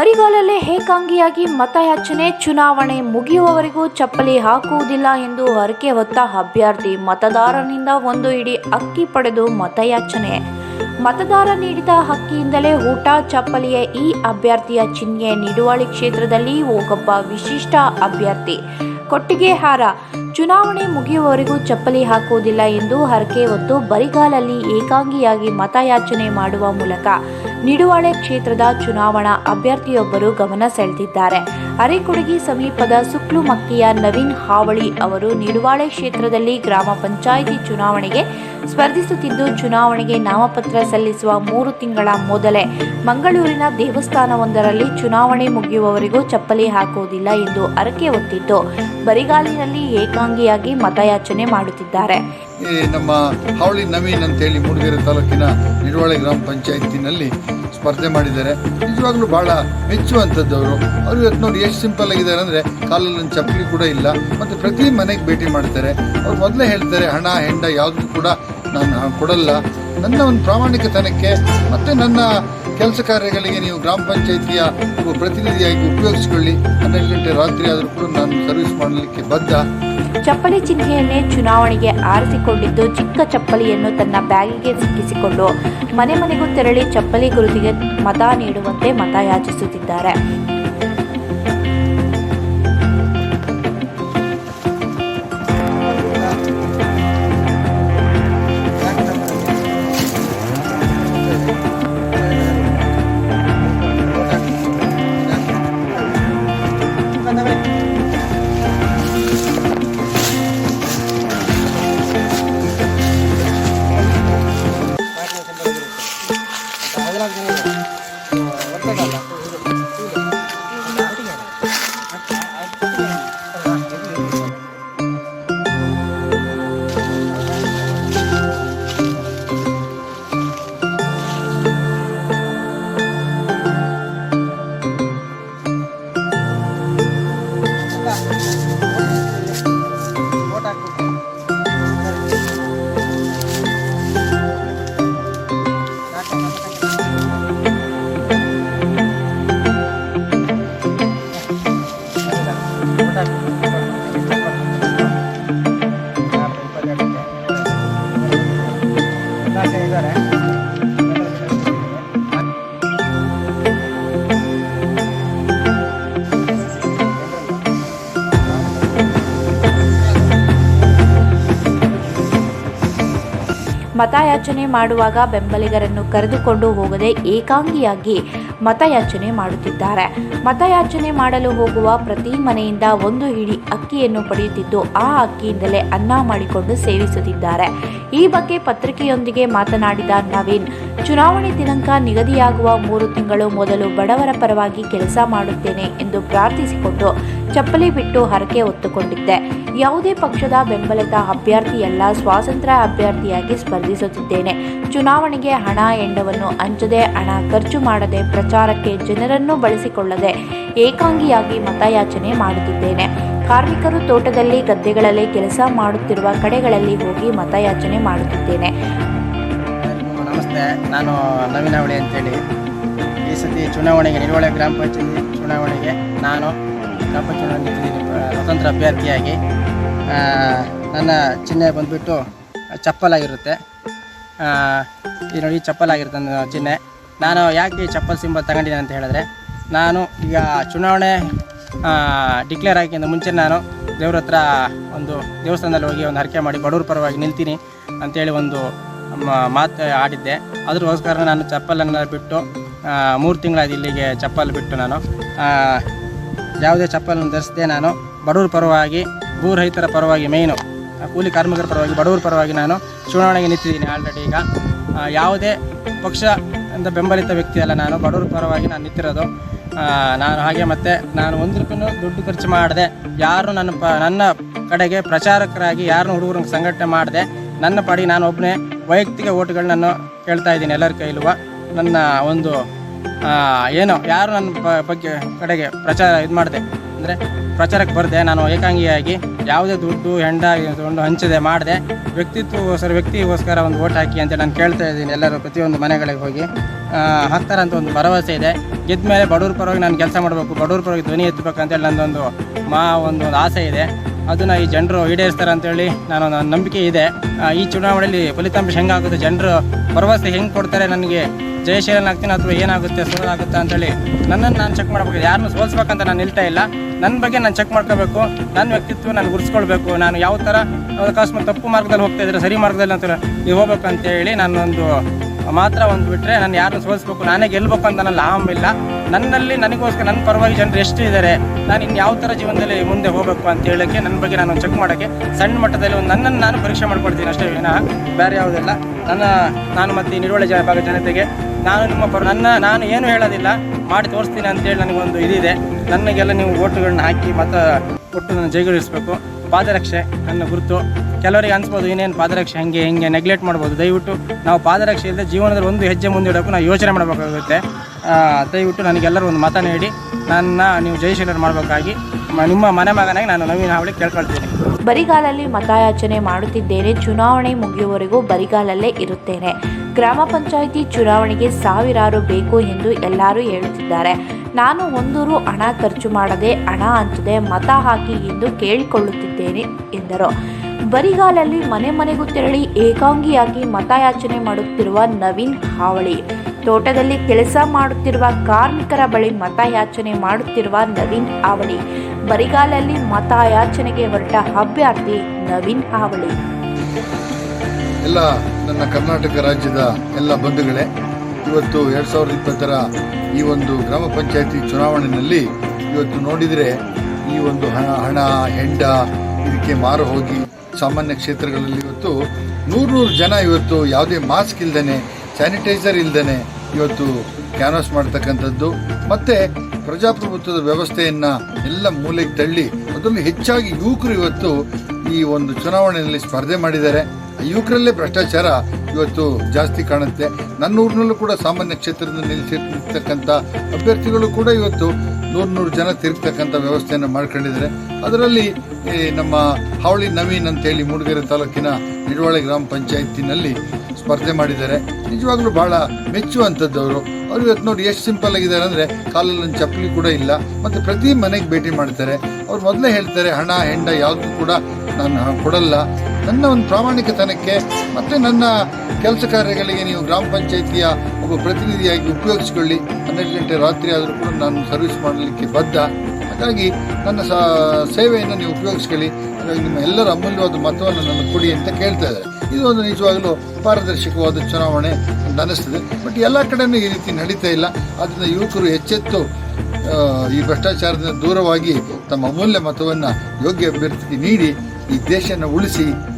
ಬರಿಗಾಲಲ್ಲೇ ಏಕಾಂಗಿಯಾಗಿ ಮತಯಾಚನೆ, ಚುನಾವಣೆ ಮುಗಿಯುವವರೆಗೂ ಚಪ್ಪಲಿ ಹಾಕುವುದಿಲ್ಲ ಎಂದು ಹರಕೆ ಹೊತ್ತ ಅಭ್ಯರ್ಥಿ ಮತದಾರನಿಂದ ಒಂದು ಇಡಿ ಅಕ್ಕಿ ಪಡೆದು ಮತಯಾಚನೆ. ಮತದಾರ ನೀಡಿದ ಹಕ್ಕಿಯಿಂದಲೇ ಊಟ, ಚಪ್ಪಲಿಯ ಈ ಅಭ್ಯರ್ಥಿಯ ಚಿಹ್ನೆ. ನಿಡುವಳಿ ಕ್ಷೇತ್ರದಲ್ಲಿ ಒಬ್ಬ ವಿಶಿಷ್ಟ ಅಭ್ಯರ್ಥಿ. ಕೊಟ್ಟಿಗೆ ಹಾರ. ಚುನಾವಣೆ ಮುಗಿಯುವವರೆಗೂ ಚಪ್ಪಲಿ ಹಾಕುವುದಿಲ್ಲ ಎಂದು ಹರಕೆ ಹೊತ್ತು ಬರಿಗಾಲಲ್ಲಿ ಏಕಾಂಗಿಯಾಗಿ ಮತಯಾಚನೆ ಮಾಡುವ ಮೂಲಕ ನಿಡುವಾಳೆ ಕ್ಷೇತ್ರದ ಚುನಾವಣಾ ಅಭ್ಯರ್ಥಿಯೊಬ್ಬರು ಗಮನ ಸೆಳೆದಿದ್ದಾರೆ. ಅರೆಕೊಡಗಿ ಸಮೀಪದ ಸುಕ್ಲುಮಕ್ಕಿಯ ನವೀನ್ ಹಾವಳಿ ಅವರು ನಿಡುವಾಳೆ ಕ್ಷೇತ್ರದಲ್ಲಿ ಗ್ರಾಮ ಪಂಚಾಯಿತಿ ಚುನಾವಣೆಗೆ ಸ್ಪರ್ಧಿಸುತ್ತಿದ್ದು, ಚುನಾವಣೆಗೆ ನಾಮಪತ್ರ ಸಲ್ಲಿಸುವ ಮೂರು ತಿಂಗಳ ಮೊದಲೇ ಮಂಗಳೂರಿನ ದೇವಸ್ಥಾನವೊಂದರಲ್ಲಿ ಚುನಾವಣೆ ಮುಗಿಯುವವರೆಗೂ ಚಪ್ಪಲಿ ಹಾಕುವುದಿಲ್ಲ ಎಂದು ಅರಕೆ ಹೊತ್ತಿದ್ದು, ಬರಿಗಾಲಿನಲ್ಲಿ ಏಕಾಂಗಿಯಾಗಿ ಮತಯಾಚನೆ ಮಾಡುತ್ತಿದ್ದಾರೆ. ನಮ್ಮ ಹಾವಳಿ ನವೀನ್ ಅಂತೇಳಿ ಮೂಡಿಗೆರೆ ತಾಲೂಕಿನ ನಿಡುವಳೆ ಗ್ರಾಮ ಪಂಚಾಯತಿನಲ್ಲಿ ಸ್ಪರ್ಧೆ ಮಾಡಿದ್ದಾರೆ. ನಿಜವಾಗ್ಲೂ ಬಹಳ ಮೆಚ್ಚುವಂಥದ್ದು ಅವರು. ಅವರು ಇವತ್ತು ನೋಡಿ ಎಷ್ಟು ಸಿಂಪಲ್ ಆಗಿದ್ದಾರೆ ಅಂದರೆ ಕಾಲಲ್ಲಿ ಚಪ್ಪಲಿ ಕೂಡ ಇಲ್ಲ. ಮತ್ತು ಪ್ರತಿ ಮನೆಗೆ ಭೇಟಿ ಮಾಡ್ತಾರೆ. ಅವ್ರು ಮೊದಲೇ ಹೇಳ್ತಾರೆ, ಹಣ, ಹೆಂಡ ಯಾವುದು ಕೂಡ ನಾನು ಕೊಡಲ್ಲ. ನನ್ನ ಒಂದು ಪ್ರಾಮಾಣಿಕತನಕ್ಕೆ ಮತ್ತು ನನ್ನ ಕೆಲಸ ಕಾರ್ಯಗಳಿಗೆ ನೀವು ಗ್ರಾಮ ಪಂಚಾಯಿತಿಯ ಪ್ರತಿನಿಧಿಯಾಗಿ ಉಪಯೋಗಿಸ್ಕೊಳ್ಳಿ. ಹನ್ನೆರಡು ಗಂಟೆ ರಾತ್ರಿ ಆದರೂ ಕೂಡ ನಾನು ಸರ್ವಿಸ್ ಮಾಡಲಿಕ್ಕೆ ಬದ್ಧ. ಚಪ್ಪಲಿ ಚಿಹ್ನೆಯನ್ನೇ ಚುನಾವಣೆಗೆ ಆರಿಸಿಕೊಂಡಿದ್ದು ಚಿಕ್ಕ ಚಪ್ಪಲಿಯನ್ನು ತನ್ನ ಬ್ಯಾಗಿಗೆ ಸಿಕ್ಕಿಸಿಕೊಂಡು ಮನೆ ಮನೆಗೂ ತೆರಳಿ ಚಪ್ಪಲಿ ಗುರುತಿಗೆ ಮತ ನೀಡುವಂತೆ ಮತ ಯಾಚಿಸುತ್ತಿದ್ದಾರೆ. ಮತಯಾಚನೆ ಮಾಡುವಾಗ ಬೆಂಬಲಿಗರನ್ನು ಕರೆದುಕೊಂಡು ಹೋಗದೆ ಏಕಾಂಗಿಯಾಗಿ ಮತಯಾಚನೆ ಮಾಡುತ್ತಿದ್ದಾರೆ. ಮತಯಾಚನೆ ಮಾಡಲು ಹೋಗುವ ಪ್ರತಿ ಮನೆಯಿಂದ ಒಂದು ಹಿಡಿ ಅಕ್ಕಿಯನ್ನು ಪಡೆಯುತ್ತಿದ್ದು, ಆ ಅಕ್ಕಿಯಿಂದಲೇ ಅನ್ನ ಮಾಡಿಕೊಂಡು ಸೇವಿಸುತ್ತಿದ್ದಾರೆ. ಈ ಬಗ್ಗೆ ಪತ್ರಿಕೆಯೊಂದಿಗೆ ಮಾತನಾಡಿದ ನವೀನ್, ಚುನಾವಣೆ ದಿನಾಂಕ ನಿಗದಿಯಾಗುವ ಮೂರು ತಿಂಗಳು ಮೊದಲು ಬಡವರ ಪರವಾಗಿ ಕೆಲಸ ಮಾಡುತ್ತೇನೆ ಎಂದು ಪ್ರಾರ್ಥಿಸಿಕೊಂಡು ಚಪ್ಪಲಿ ಬಿಟ್ಟು ಹರಕೆ ಹೊತ್ತುಕೊಂಡಿದ್ದೆ. ಯಾವುದೇ ಪಕ್ಷದ ಬೆಂಬಲಿತ ಅಭ್ಯರ್ಥಿಯಲ್ಲ, ಸ್ವಾತಂತ್ರ್ಯ ಅಭ್ಯರ್ಥಿಯಾಗಿ ಸ್ಪರ್ಧಿಸುತ್ತಿದ್ದೇನೆ. ಚುನಾವಣೆಗೆ ಹಣ ಎಂಡವನ್ನು ಹಂಚದೆ, ಹಣ ಖರ್ಚು ಮಾಡದೆ, ಪ್ರಚಾರಕ್ಕೆ ಜನರನ್ನು ಬಳಸಿಕೊಳ್ಳದೆ, ಏಕಾಂಗಿಯಾಗಿ ಮತಯಾಚನೆ ಮಾಡುತ್ತಿದ್ದೇನೆ. ಕಾರ್ಮಿಕರು ತೋಟದಲ್ಲಿ ಗದ್ದೆಗಳಲ್ಲಿ ಕೆಲಸ ಮಾಡುತ್ತಿರುವ ಕಡೆಗಳಲ್ಲಿ ಹೋಗಿ ಮತಯಾಚನೆ ಮಾಡುತ್ತಿದ್ದೇನೆ. ನಮಸ್ತೆ, ನಾನು ನವೀನ ಅವಳಿ ಅಂತೇಳಿ. ಈ ಸತಿ ಚುನಾವಣೆಗೆ ನಿರ್ವಹಣೆ ಗ್ರಾಮ ಪಂಚಾಯತಿ ಚುನಾವಣೆಗೆ ನಾನು ನಿಂತಿದ್ದೀನಿ ಸ್ವತಂತ್ರ ಅಭ್ಯರ್ಥಿಯಾಗಿ ನನ್ನ ಚಿಹ್ನೆ ಬಂದುಬಿಟ್ಟು ಚಪ್ಪಲಾಗಿರುತ್ತೆ. ಈ ನೋಡಿ ಚಪ್ಪಲಾಗಿರುತ್ತೆ ನನ್ನ ಚಿಹ್ನೆ. ನಾನು ಯಾಕೆ ಚಪ್ಪಲ್ ಸಿಂಬಲ್ ತಗೊಂಡಿದ್ದೀನಿ ಅಂತ ಹೇಳಿದ್ರೆ, ನಾನು ಈಗ ಚುನಾವಣೆ ಡಿಕ್ಲೇರ್ ಆಗಿಂದ ಮುಂಚೆ ನಾನು ದೇವ್ರ ಹತ್ರ ಒಂದು ದೇವಸ್ಥಾನದಲ್ಲಿ ಹೋಗಿ ಒಂದು ಹರಕೆ ಮಾಡಿ ಬಡವ್ರ ಪರವಾಗಿ ನಿಲ್ತೀನಿ ಅಂತೇಳಿ ಒಂದು ಮಾತು ಆಡಿದ್ದೆ. ಅದ್ರಗೋಸ್ಕರ ನಾನು ಚಪ್ಪಲನ್ನು ಬಿಟ್ಟು ಮೂರು ತಿಂಗಳಾದ ಇಲ್ಲಿಗೆ ಚಪ್ಪಲ್ ಬಿಟ್ಟು ನಾನು ಯಾವುದೇ ಚಪ್ಪಲನ್ನು ಧರಿಸದೆ ನಾನು ಬಡವ್ರ ಪರವಾಗಿ, ಭೂ ರೈತರ ಪರವಾಗಿ ಮೇಯ್ನು ಕೂಲಿ ಕಾರ್ಮಿಕರ ಪರವಾಗಿ, ಬಡವ್ರ ಪರವಾಗಿ ನಾನು ಚುನಾವಣೆಗೆ ನಿಂತಿದ್ದೀನಿ ಆಲ್ರೆಡಿ ಈಗ. ಯಾವುದೇ ಪಕ್ಷ ಅಂತ ಬೆಂಬಲಿತ ವ್ಯಕ್ತಿ ಅಲ್ಲ ನಾನು, ಬಡವ್ರ ಪರವಾಗಿ ನಾನು ನಿಂತಿರೋದು. ನಾನು ಹಾಗೆ ಮತ್ತು ನಾನು ಒಂದು ರೂಪಾಯಿನೂ ದುಡ್ಡು ಖರ್ಚು ಮಾಡದೆ, ಯಾರು ನನ್ನ ಪ, ನನ್ನ ಕಡೆಗೆ ಪ್ರಚಾರಕರಾಗಿ, ಯಾರನ್ನೂ ಹುಡುಗರನ್ನು ಸಂಘಟನೆ ಮಾಡಿದೆ, ನನ್ನ ಪಾಡಿ ನಾನು ಒಬ್ಬನೇ ವೈಯಕ್ತಿಕ ನಾನು ಕೇಳ್ತಾ ಇದ್ದೀನಿ ಎಲ್ಲರ ಕೈಲುವ. ನನ್ನ ಒಂದು ಏನೋ, ಯಾರು ನನ್ನ ಬಗ್ಗೆ ಕಡೆಗೆ ಪ್ರಚಾರ ಇದು ಮಾಡಿದೆ? ಅಂದರೆ ಪ್ರಚಾರಕ್ಕೆ ಬರದೆ, ನಾನು ಏಕಾಂಗಿಯಾಗಿ ಯಾವುದೇ ದುಡ್ಡು, ಹೆಂಡ ತಗೊಂಡು ಹಂಚದೆ ಮಾಡಿದೆ. ವ್ಯಕ್ತಿತ್ವಗೋಸ್ಕರ, ವ್ಯಕ್ತಿಗೋಸ್ಕರ ಒಂದು ಓಟ್ ಹಾಕಿ ಅಂತ ನಾನು ಕೇಳ್ತಾ ಇದ್ದೀನಿ ಎಲ್ಲರೂ ಪ್ರತಿಯೊಂದು ಮನೆಗಳಿಗೆ ಹೋಗಿ. ಹಾಕ್ತಾರಂತ ಒಂದು ಭರವಸೆ ಇದೆ. ಗೆದ್ದ ಮೇಲೆ ಬಡವ್ರ ಪರವಾಗಿ ನಾನು ಕೆಲಸ ಮಾಡಬೇಕು, ಬಡವ್ರ ಪರವಾಗಿ ಧ್ವನಿ ಎತ್ತಬೇಕಂತೇಳಿ ನನ್ನದೊಂದು ಮಾ, ಒಂದು ಆಸೆ ಇದೆ. ಅದನ್ನು ಈ ಜನರು ಈಡೇರಿಸ್ತಾರೆ ಅಂತೇಳಿ ನಾನು ನನ್ನ ನಂಬಿಕೆ ಇದೆ. ಈ ಚುನಾವಣೆಯಲ್ಲಿ ಫಲಿತಾಂಶ ಹೆಂಗಾಗುತ್ತೆ? ಜನರು ಭರವಸೆ ಹೆಂಗೆ ಕೊಡ್ತಾರೆ ನನಗೆ? ಜಯಶೀಲನಾಗ್ತೀನಿ ಅಥವಾ ಏನಾಗುತ್ತೆ ಸೋಲಾಗುತ್ತೆ ಅಂತೇಳಿ ನನ್ನನ್ನು ನಾನು ಚೆಕ್ ಮಾಡಬೇಕು. ಯಾರನ್ನು ಸೋಲ್ಸ್ಬೇಕಂತ ನಾನು ನಿಲ್ತಾ ಇಲ್ಲ. ನನ್ನ ಬಗ್ಗೆ ನಾನು ಚೆಕ್ ಮಾಡ್ಕೋಬೇಕು. ನನ್ನ ವ್ಯಕ್ತಿತ್ವ ನಾನು ಗುರುಸ್ಕೊಳ್ಬೇಕು ನಾನು ಯಾವ ಥರ ಅಕಸ್ಮಾತ್ ತಪ್ಪು ಮಾರ್ಗದಲ್ಲಿ ಹೋಗ್ತಾ ಇದ್ರೆ, ಸರಿ ಮಾರ್ಗದಲ್ಲಿ ಅಂತ ನೀವು ಹೋಗ್ಬೇಕು ಅಂತೇಳಿ ನಾನೊಂದು ಮಾತ್ರ ಒಂದು ಬಿಟ್ಟರೆ ನಾನು ಯಾರನ್ನು ಸೋಲಿಸ್ಬೇಕು, ನಾನೇ ಗೆಲ್ಬೇಕು ಅಂತ ನನ್ನ ಲಾಭ ಇಲ್ಲ. ನನ್ನಲ್ಲಿ ನನಗೋಸ್ಕರ, ನನ್ನ ಪರವಾಗಿ ಜನರು ಎಷ್ಟು ಇದ್ದಾರೆ ನಾನು ಇನ್ನು ಯಾವ ಥರ ಜೀವನದಲ್ಲಿ ಮುಂದೆ ಹೋಗಬೇಕು ಅಂತ ಹೇಳೋಕ್ಕೆ, ನನ್ನ ಬಗ್ಗೆ ನಾನು ಚೆಕ್ ಮಾಡೋಕ್ಕೆ ಸಣ್ಣ ಮಟ್ಟದಲ್ಲಿ ಒಂದು ನನ್ನನ್ನು ನಾನು ಪರೀಕ್ಷೆ ಮಾಡ್ಕೊಳ್ತೀನಿ ಅಷ್ಟೇ ವಿನಃ. ಬೇರೆ ಯಾವುದಿಲ್ಲ ನನ್ನ, ನಾನು ಮತ್ತು ನಿರುವಳಿ ಜನ ಭಾಗದ ಜನತೆಗೆ ನಾನು ನಿಮ್ಮ ಪರ ನನ್ನ ನಾನು ಏನು ಹೇಳೋದಿಲ್ಲ. ಮಾಡಿ ತೋರಿಸ್ತೀನಿ ಅಂತೇಳಿ ನನಗೊಂದು ಇದಿದೆ. ನನಗೆಲ್ಲ ನೀವು ಓಟುಗಳನ್ನ ಹಾಕಿ ಮತ್ತು ಒಟ್ಟು ನನ್ನ ಜೈಗಳಿಸ್ಬೇಕು ಪಾದರಕ್ಷೆ ನನ್ನ ಗುರುತು. ಕೆಲವರಿಗೆ ಅನ್ಸ್ಬೋದು ಏನೇನು ಪಾದರಕ್ಷೆ ಹಂಗೆ ಹಿಂಗೆ ನೆಗ್ಲೆಕ್ಟ್ ಮಾಡ್ಬೋದು. ದಯವಿಟ್ಟು ನಾವು ಪಾದರಕ್ಷೆ ಇಲ್ಲದೆ ಜೀವನದಲ್ಲಿ ಒಂದು ಹೆಜ್ಜೆ ಮುಂದಿಡೋಕ್ಕೂ ನಾವು ಯೋಚನೆ ಮಾಡಬೇಕಾಗುತ್ತೆ. ದಯವಿಟ್ಟು ನನಗೆಲ್ಲರೂ ಒಂದು ಮತ ನೀಡಿ. ನನ್ನ, ನೀವು ಜಯಶೀಲರು ಮಾಡಬೇಕಾಗಿ ನಿಮ್ಮ ಮನೆ ಮಗನಾಗಿ ನಾನು ನವೀನ ಹಾವಳಿ ಕೇಳ್ಕೊಳ್ತೀನಿ. ಬರಿಗಾಲಲ್ಲಿ ಮತಯಾಚನೆ ಮಾಡುತ್ತಿದ್ದೇನೆ. ಚುನಾವಣೆ ಮುಗಿಯುವವರೆಗೂ ಬರಿಗಾಲಲ್ಲೇ ಇರುತ್ತೇನೆ. ಗ್ರಾಮ ಪಂಚಾಯಿತಿ ಚುನಾವಣೆಗೆ ಸಾವಿರಾರು ಬೇಕು ಎಂದು ಎಲ್ಲರೂ ಹೇಳುತ್ತಿದ್ದಾರೆ. ನಾನು ಒಂದೂರು ಹಣ ಖರ್ಚು ಮಾಡದೆ ಹಣ ಹಂಚದೆ ಮತ ಹಾಕಿ ಎಂದು ಕೇಳಿಕೊಳ್ಳುತ್ತಿದ್ದೇನೆ, ಎಂದರು. ಬರಿಗಾಲಲ್ಲಿ ಮನೆ ಮನೆಗೂ ತೆರಳಿ ಏಕಾಂಗಿಯಾಗಿ ಮತಯಾಚನೆ ಮಾಡುತ್ತಿರುವ ನವೀನ್ ಹಾವಳಿ. ತೋಟದಲ್ಲಿ ಕೆಲಸ ಮಾಡುತ್ತಿರುವ ಕಾರ್ಮಿಕರ ಬಳಿ ಮತಯಾಚನೆ ಮಾಡುತ್ತಿರುವ ನವೀನ್ ಹಾವಳಿ. ಬರಿಗಾಲಲ್ಲಿ ಮತಯಾಚನೆಗೆ ಹೊರಟ ಅಭ್ಯರ್ಥಿ ನವೀನ್ ಹಾವಳಿ. ಎಲ್ಲ ನನ್ನ ಕರ್ನಾಟಕ ರಾಜ್ಯದ ಎಲ್ಲ ಬಂಧುಗಳೇ, ಇವತ್ತು ಎರಡು ಸಾವಿರದ ಇಪ್ಪತ್ತರ ಈ ಒಂದು ಗ್ರಾಮ ಪಂಚಾಯತಿ ಚುನಾವಣೆಯಲ್ಲಿ ಇವತ್ತು ನೋಡಿದರೆ ಈ ಒಂದು ಹಣ ಹಣ, ಹೆಂಡ ಇದಕ್ಕೆ ಮಾರು ಹೋಗಿ ಸಾಮಾನ್ಯ ಕ್ಷೇತ್ರಗಳಲ್ಲಿ ಇವತ್ತು ನೂರು ನೂರು ಜನ ಇವತ್ತು ಯಾವುದೇ ಮಾಸ್ಕ್ ಇಲ್ದೇನೆ, ಸ್ಯಾನಿಟೈಸರ್ ಇಲ್ದೇ ಇವತ್ತು ಕ್ಯಾನ್ವಾಸ್ ಮಾಡ್ತಕ್ಕಂಥದ್ದು. ಮತ್ತು ಪ್ರಜಾಪ್ರಭುತ್ವದ ವ್ಯವಸ್ಥೆಯನ್ನು ಎಲ್ಲ ಮೂಲೆಗೆ ತಳ್ಳಿ ಅದರಲ್ಲಿ ಹೆಚ್ಚಾಗಿ ಯುವಕರು ಇವತ್ತು ಈ ಒಂದು ಚುನಾವಣೆಯಲ್ಲಿ ಸ್ಪರ್ಧೆ ಮಾಡಿದ್ದಾರೆ. ಯುವಕರಲ್ಲೇ ಭ್ರಷ್ಟಾಚಾರ ಇವತ್ತು ಜಾಸ್ತಿ ಕಾಣುತ್ತೆ. ನನ್ನ ಊರಿನಲ್ಲೂ ಕೂಡ ಸಾಮಾನ್ಯ ಕ್ಷೇತ್ರದಿಂದ ನಿಲ್ಲಿಸಿರ್ತಕ್ಕಂಥ ಅಭ್ಯರ್ಥಿಗಳು ಕೂಡ ಇವತ್ತು ನೂರು ನೂರು ಜನ ತಿರುಗ್ತಕ್ಕಂಥ ವ್ಯವಸ್ಥೆಯನ್ನು ಮಾಡ್ಕೊಂಡಿದ್ದಾರೆ. ಅದರಲ್ಲಿ ನಮ್ಮ ಹಾವಳಿ ನವೀನ್ ಅಂತೇಳಿ ಮೂಡಿಗೆರೆ ತಾಲೂಕಿನ ನಿಡವಾಳೆ ಗ್ರಾಮ ಪಂಚಾಯತಿನಲ್ಲಿ ಸ್ಪರ್ಧೆ ಮಾಡಿದ್ದಾರೆ. ನಿಜವಾಗ್ಲೂ ಭಾಳ ಮೆಚ್ಚುವಂಥದ್ದು ಅವರು ಅವ್ರು ಇವತ್ತು ನೋಡಿ ಎಷ್ಟು ಸಿಂಪಲ್ ಆಗಿದ್ದಾರೆ ಅಂದರೆ ಕಾಲಲ್ಲಿ ಒಂದು ಚಪ್ಪಲಿ ಕೂಡ ಇಲ್ಲ. ಮತ್ತು ಪ್ರತಿ ಮನೆಗೆ ಭೇಟಿ ಮಾಡ್ತಾರೆ. ಅವ್ರು ಮೊದಲೇ ಹೇಳ್ತಾರೆ, ಹಣ, ಹೆಂಡ ಯಾವುದೂ ಕೂಡ ನಾನು ಕೊಡಲ್ಲ. ನನ್ನ ಒಂದು ಪ್ರಾಮಾಣಿಕತನಕ್ಕೆ ಮತ್ತು ನನ್ನ ಕೆಲಸ ಕಾರ್ಯಗಳಿಗೆ ನೀವು ಗ್ರಾಮ ಪಂಚಾಯಿತಿಯ ಒಬ್ಬ ಪ್ರತಿನಿಧಿಯಾಗಿ ಉಪಯೋಗಿಸ್ಕೊಳ್ಳಿ. ಹನ್ನೆರಡು ಗಂಟೆ ರಾತ್ರಿ ಆದರೂ ಕೂಡ ನಾನು ಸರ್ವಿಸ್ ಮಾಡಲಿಕ್ಕೆ ಬದ್ಧ. ಹಾಗಾಗಿ ನನ್ನ ಸೇವೆಯನ್ನು ನೀವು ಉಪಯೋಗಿಸ್ಕೊಳ್ಳಿ. ಹಾಗಾಗಿ ನಿಮ್ಮ ಎಲ್ಲರ ಅಮೂಲ್ಯವಾದ ಮತವನ್ನು ನನಗೆ ಕೊಡಿ ಅಂತ ಕೇಳ್ತಾ ಇದ್ದಾರೆ. ಇದು ಒಂದು ನಿಜವಾಗಲೂ ಪಾರದರ್ಶಕವಾದ ಚುನಾವಣೆ ಅಂತ ಅನ್ನಿಸ್ತದೆ. ಬಟ್ ಎಲ್ಲ ಕಡೆಯೂ ಈ ರೀತಿ ನಡೀತಾ ಇಲ್ಲ. ಆದ್ದರಿಂದ ಯುವಕರು ಹೆಚ್ಚೆತ್ತು ಈ ಭ್ರಷ್ಟಾಚಾರದಿಂದ ದೂರವಾಗಿ ತಮ್ಮ ಅಮೂಲ್ಯ ಮತವನ್ನು ಯೋಗ್ಯ ಅಭ್ಯರ್ಥಿಗೆ ನೀಡಿ, ಈ ದೇಶನ ಉಳಿಸಿ